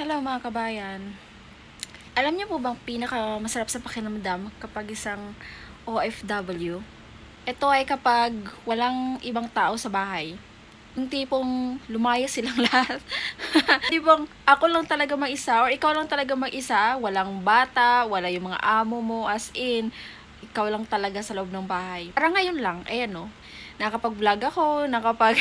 Hello mga kabayan. Alam niyo po bang pinaka masarap sa pakiramdam kapag isang OFW? Ito ay kapag walang ibang tao sa bahay. Yung tipong lumaya silang lahat. tipong ako lang talaga mag-isa or ikaw lang talaga mag-isa, walang bata, wala yung mga amo mo, as in, ikaw lang talaga sa loob ng bahay. Parang ngayon lang, ayan no, nakapag-vlog ako, nakapag...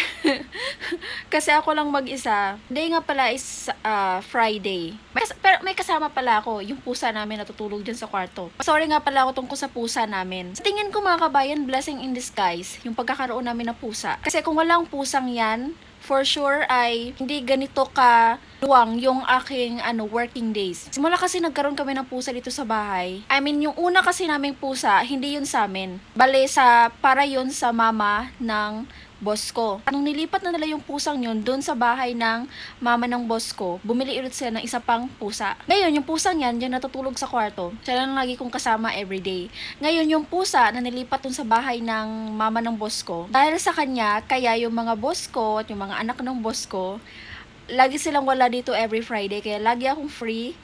Kasi ako lang mag-isa. Day nga pala is ah, Friday. May, pero may kasama pala ako, yung pusa namin natutulog dyan sa kwarto. Sorry nga pala ako tungkol sa pusa namin. Sa tingin ko mga kabayan, blessing in disguise, yung pagkakaroon namin ng pusa. Kasi kung walang pusang yan, for sure ay hindi ganito ka luwang yung aking ano working days. Simula kasi nagkaroon kami ng pusa dito sa bahay. I mean, yung una kasi naming pusa, hindi yun sa amin. Bale sa para yun sa mama ng boss ko. Nung nilipat na nila yung pusang yun doon sa bahay ng mama ng boss ko, bumili ulit sila ng isa pang pusa. Ngayon, yung pusang yan, yung natutulog sa kwarto, siya lang lagi kong kasama everyday. Ngayon, yung pusa na nilipat dun sa bahay ng mama ng boss ko, dahil sa kanya, kaya yung mga boss ko at yung mga anak ng boss ko, lagi silang wala dito every Friday. Kaya lagi akong free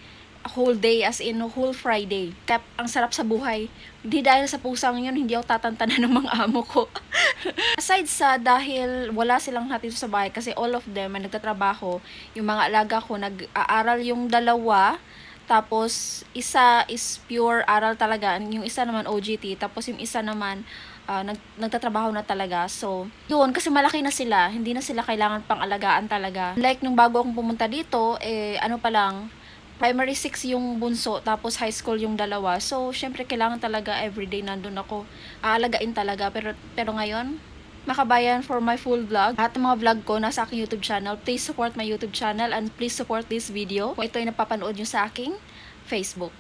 whole day as in whole Friday. Kaya ang sarap sa buhay. Hindi dahil sa pusang yun, hindi ako tatantanan ng mga amo ko. Aside sa dahil wala silang natin sa bahay kasi all of them ay nagtatrabaho, yung mga alaga ko nag-aaral yung dalawa, tapos isa is pure aral talaga, yung isa naman OGT, tapos yung isa naman ah, nag, nagtatrabaho na talaga. So, yun, kasi malaki na sila, hindi na sila kailangan pang alagaan talaga. Like, nung bago akong pumunta dito, eh, ano pa lang, primary 6 yung bunso, tapos high school yung dalawa. So, syempre, kailangan talaga everyday nandun ako. Aalagain talaga. Pero, pero ngayon, makabayan for my full vlog. At mga vlog ko nasa aking YouTube channel. Please support my YouTube channel and please support this video kung ito ay napapanood nyo sa aking Facebook.